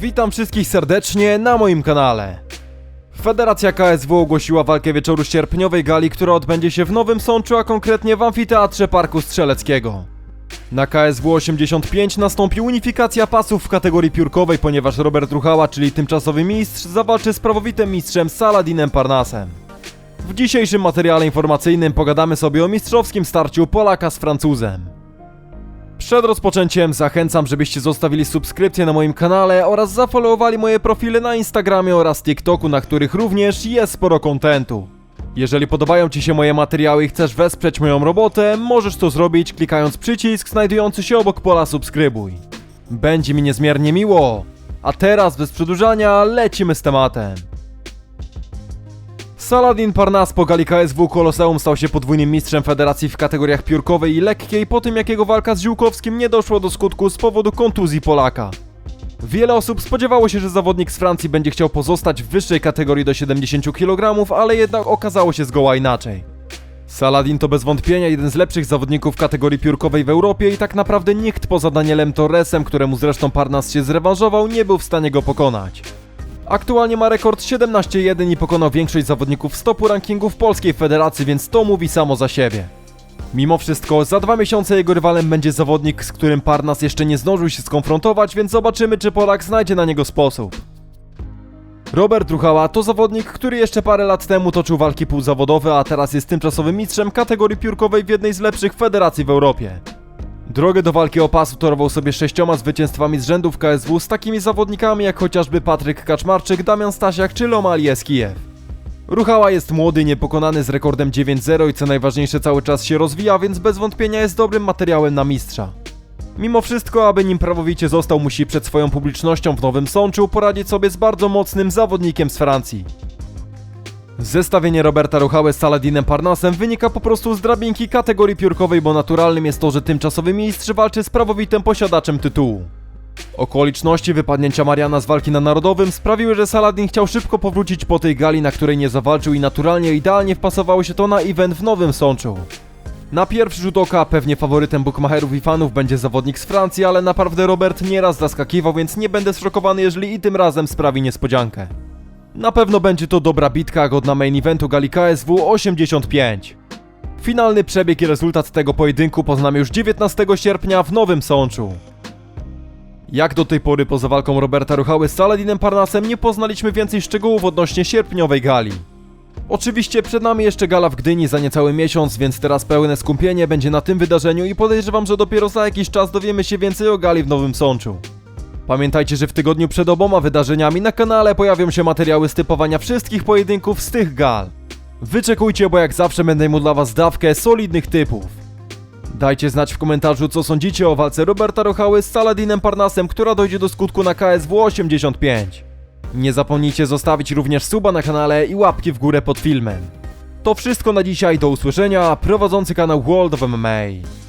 Witam wszystkich serdecznie na moim kanale. Federacja KSW ogłosiła walkę wieczoru sierpniowej gali, która odbędzie się w Nowym Sączu, a konkretnie w amfiteatrze Parku Strzeleckiego. Na KSW 85 nastąpi unifikacja pasów w kategorii piórkowej, ponieważ Robert Ruchała, czyli tymczasowy mistrz, zawalczy z prawowitym mistrzem Saladinem Parnasem. W dzisiejszym materiale informacyjnym pogadamy sobie o mistrzowskim starciu Polaka z Francuzem. Przed rozpoczęciem zachęcam, żebyście zostawili subskrypcję na moim kanale oraz zafollowowali moje profile na Instagramie oraz TikToku, na których również jest sporo kontentu. Jeżeli podobają Ci się moje materiały i chcesz wesprzeć moją robotę, możesz to zrobić klikając przycisk znajdujący się obok pola subskrybuj. Będzie mi niezmiernie miło. A teraz bez przedłużania lecimy z tematem. Saladin Parnas po gali KSW Koloseum stał się podwójnym mistrzem federacji w kategoriach piórkowej i lekkiej po tym jak jego walka z Ziółkowskim nie doszło do skutku z powodu kontuzji Polaka. Wiele osób spodziewało się, że zawodnik z Francji będzie chciał pozostać w wyższej kategorii do 70 kg, ale jednak okazało się zgoła inaczej. Saladin to bez wątpienia jeden z lepszych zawodników kategorii piórkowej w Europie i tak naprawdę nikt poza Danielem Torresem, któremu zresztą Parnas się zrewanżował, nie był w stanie go pokonać. Aktualnie ma rekord 17-1 i pokonał większość zawodników z topu w polskiej federacji, więc to mówi samo za siebie. Mimo wszystko, za dwa miesiące jego rywalem będzie zawodnik, z którym Parnas jeszcze nie zdążył się skonfrontować, więc zobaczymy, czy Polak znajdzie na niego sposób. Robert Ruchała to zawodnik, który jeszcze parę lat temu toczył walki półzawodowe, a teraz jest tymczasowym mistrzem kategorii piórkowej w jednej z lepszych federacji w Europie. Drogę do walki o pas utorował sobie sześcioma zwycięstwami z rzędu w KSW z takimi zawodnikami jak chociażby Patryk Kaczmarczyk, Damian Stasiak czy Lomali Eskijew. Ruchała jest młody, niepokonany z rekordem 9-0 i co najważniejsze cały czas się rozwija, więc bez wątpienia jest dobrym materiałem na mistrza. Mimo wszystko, aby nim prawowicie został, musi przed swoją publicznością w Nowym Sączu poradzić sobie z bardzo mocnym zawodnikiem z Francji. Zestawienie Roberta Ruchały z Saladinem Parnasem wynika po prostu z drabinki kategorii piórkowej, bo naturalnym jest to, że tymczasowy mistrz walczy z prawowitym posiadaczem tytułu. Okoliczności wypadnięcia Mariana z walki na Narodowym sprawiły, że Saladin chciał szybko powrócić po tej gali, na której nie zawalczył i naturalnie idealnie wpasowało się to na event w Nowym Sączu. Na pierwszy rzut oka pewnie faworytem bookmacherów i fanów będzie zawodnik z Francji, ale naprawdę Robert nieraz zaskakiwał, więc nie będę zszokowany, jeżeli i tym razem sprawi niespodziankę. Na pewno będzie to dobra bitka godna main eventu gali KSW 85. Finalny przebieg i rezultat tego pojedynku poznamy już 19 sierpnia w Nowym Sączu. Jak do tej pory poza walką Roberta Ruchały z Saladinem Parnasem nie poznaliśmy więcej szczegółów odnośnie sierpniowej gali. Oczywiście przed nami jeszcze gala w Gdyni za niecały miesiąc, więc teraz pełne skupienie będzie na tym wydarzeniu i podejrzewam, że dopiero za jakiś czas dowiemy się więcej o gali w Nowym Sączu. Pamiętajcie, że w tygodniu przed oboma wydarzeniami na kanale pojawią się materiały z typowania wszystkich pojedynków z tych gal. Wyczekujcie, bo jak zawsze będę mu dla was dawkę solidnych typów. Dajcie znać w komentarzu, co sądzicie o walce Roberta Rochały z Saladinem Parnasem, która dojdzie do skutku na KSW 85. Nie zapomnijcie zostawić również suba na kanale i łapki w górę pod filmem. To wszystko na dzisiaj, do usłyszenia, prowadzący kanał World of MMA.